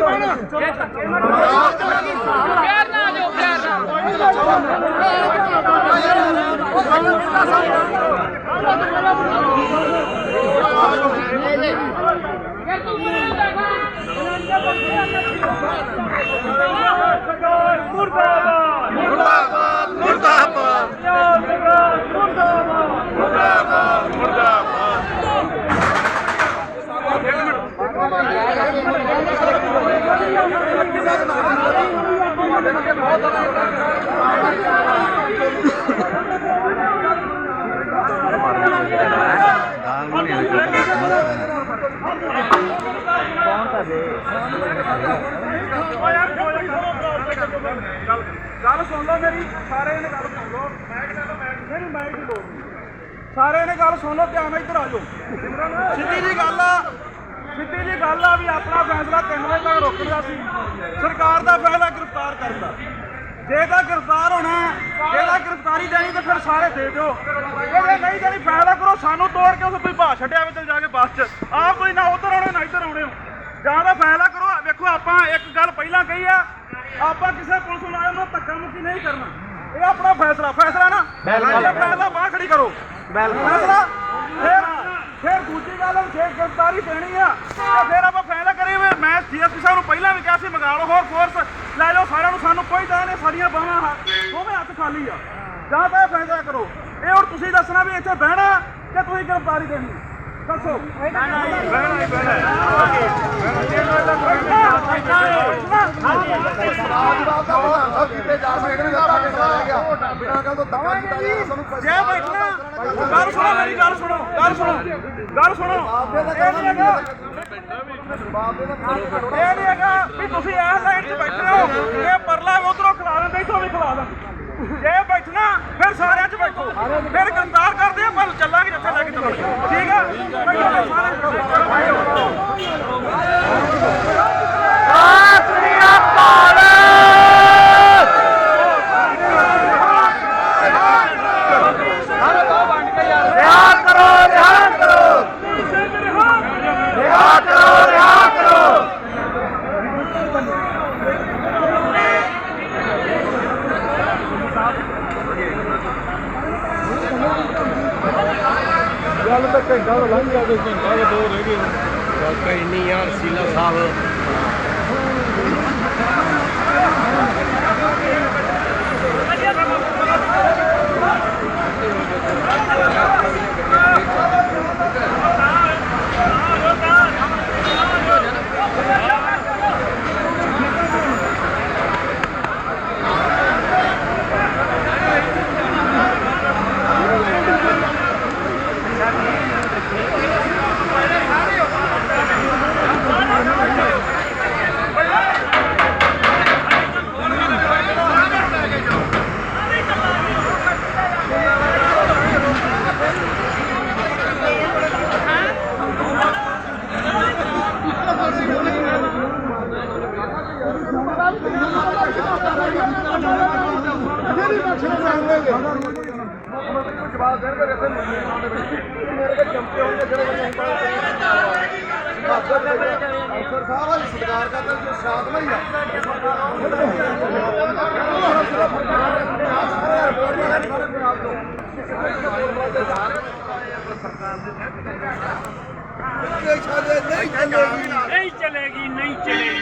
ਪਿਆਰ ਨਾਲ ਜੋ ਪਿਆਰ ਨਾਲ ਮੁਰਦਾਬਾਦ। ਗੱਲ ਗੱਲ ਸੁਣ ਲਓ ਮੇਰੀ, ਸਾਰੇ ਨੇ ਗੱਲ ਸੁਣ ਲਓ। ਮੈਂ ਕਹਿੰਦਾ ਮੈਂ ਮੇਰੀ ਮਾਈਕ ਦੀ ਲੋੜ ਸਾਰੇ ਨੇ ਗੱਲ ਸੁਣ ਲਓ, ਧਿਆਨ ਨਾਲ ਇੱਧਰ ਆ ਜਾਓ। ਸਿੱਧੀ ਜੀ ਗੱਲ ਆ, ਸਿੱਧੀ ਜੀ ਗੱਲ ਆ ਵੀ ਆਪਣਾ ਫੈਸਲਾ ਤਿੰਨ ਵਜੇ ਤੱਕ ਰੋਕਣ ਦਾ ਸੀ। ਸਰਕਾਰ ਦਾ ਫੈਸਲਾ ਗ੍ਰਿਫਤਾਰ ਕਰਨ ਦਾ। ਜੇ ਤਾਂ ਗ੍ਰਿਫਤਾਰ ਹੋਣਾ ਜੇ ਤਾਂ ਗ੍ਰਿਫਤਾਰੀ ਦੇਣੀ ਤਾਂ ਫਿਰ ਸਾਰੇ ਦੇ ਦਿਓ। ਜੇ ਨਹੀਂ ਦੇਣੀ ਫੈਸਲਾ ਕਰੋ ਸਾਨੂੰ ਤੋੜ ਕੇ ਉਸ ਕੋਈ ਭਾਅ ਛੱਡਿਆ ਵੇ ਚਲ ਜਾ ਕੇ ਬੱਸ 'ਚ। ਆਪ ਕੋਈ ਨਾ ਉਧਰ ਆਉਣੇ ਨਾ ਇੱਧਰ ਆਉਣੇ ਜਾਂ ਤਾਂ ਫੈਸਲਾ ਕਰੋ। ਵੇਖੋ ਆਪਾਂ ਇੱਕ ਗੱਲ ਪਹਿਲਾਂ ਕਹੀ ਆ ਆਪਾਂ ਕਿਸੇ ਪੁਲਿਸ ਮੁਲਾਜ਼ਮ ਨੂੰ ਧੱਕਾ ਮੁੱਕੀ ਨਹੀਂ ਕਰਨਾ। ਇਹ ਆਪਣਾ ਫੈਸਲਾ ਫੈਸਲਾ ਨਾ। ਫੈਸਲਾ ਬਾਹਰ ਖੜੀ ਕਰੋ। ਫੈਸਲਾ ਫਿਰ ਫਿਰ ਦੂਜੀ ਗੱਲ ਜੇ ਗ੍ਰਿਫਤਾਰੀ ਦੇਣੀ ਆ ਤੇ ਫਿਰ ਆਪਾਂ ਫੈਸਲਾ ਕਰੀਏ। ਮੈਂ ਸੀਐਸਪੀ ਸਾਹਿਬ ਨੂੰ ਪਹਿਲਾਂ ਵੀ ਕਿਹਾ ਸੀ ਮੰਗਾ ਲਓ ਹੋਰ ਫੋਰਸ ਲੈ ਲਓ ਸਾਰਿਆਂ ਨੂੰ ਸਾਨੂੰ ਕੋਈ ਸਾਡੀਆਂ ਬਾਹਾਂ ਹੱਥ ਦੋਵੇਂ ਹੱਥ ਖਾਲੀ ਆ। ਜਾਂ ਤਾਂ ਇਹ ਫੈਸਲਾ ਕਰੋ। ਇਹ ਹੁਣ ਤੁਸੀਂ ਦੱਸਣਾ ਵੀ ਇੱਥੇ ਬਹਿਣਾ ਕਿ ਤੁਸੀਂ ਗ੍ਰਿਫਤਾਰੀ ਦੇਣੀ ਆ? ਦੱਸੋ। ਬਹਿਣਾ ਹੀ ਬਹਿਣਾ ਕੀਤੇ ਜਾ ਸਕਦੇ ਦਾ ਪਾਕਿਸਤਾਨ ਗਿਆ ਬਿਨਾਂ ਗੱਲ ਤੋਂ ਦਵਾ ਕੀਤਾ ਜਾ ਸਾਨੂੰ ਜੇ ਬੈਠਣਾ, ਗੱਲ ਸੁਣੋ ਮੇਰੀ, ਗੱਲ ਸੁਣੋ ਗੱਲ ਸੁਣੋ। ਗੱਲ ਸੁਣੋ। ਇਹ ਨਹੀਂ ਹੈਗਾ ਵੀ ਤੁਸੀਂ ਇਹ ਲਾਈਨ 'ਚ ਬੈਠੇ ਹੋ। ਇਹ ਪਰਲਾ ਉਧਰੋਂ ਖਿਲਾ ਦਿੰਦੇ, ਇੱਥੋਂ ਵੀ ਖਿਲਾ ਦਿੰਦੇ। ਜੇ ਬੈਠਣਾ, ਫਿਰ ਸਾਰਿਆਂ 'ਚ ਬੈਠੋ। ਫਿਰ ਗ੍ਰਿਫਤਾਰ ਕਰਦੇ ਆ, ਪਰ ਚੱਲਾਂਗੇ ਜਿੱਥੇ ਲੈ ਚੱਲੋ ਠੀਕ ਆ? ਬੈਠੋ ਸਾਰੇ ਰਿਹਾ ਕਰੋ ਰਿਹਾ ਕਰੋ ਰਿਹਾ ਕਰੋ ਰਿਹਾ ਕਰੋ ਗੱਲ ਤਾਂ ਘੰਟਾ ਲੰਘ ਗਿਆ ਘੰਟਾ ਦੋ ਰਹਿ ਗਏ। ਕੋਈ ਨਹੀਂ ਯਾਰ ਸੀਲਾ ਸਾਹਿਬ। ਜਵਾਬ ਦੇਣਗੇ ਇੱਥੇ ਮੇਰੇ ਕੋਲ ਚੰਪੇ ਹੋਣਗੇ ਜਿਹੜੇ ਬੰਦੇ ਅਫਸਰ ਸਾਹਿਬ ਅੱਜ ਸਤਿਕਾਰ ਕਰਦੇ ਜੋ ਸ਼ਾਂਤਮਈ ਆ ਨਹੀਂ ਚਲੇਗੀ ਨਹੀਂ ਚਲੇਗੀ।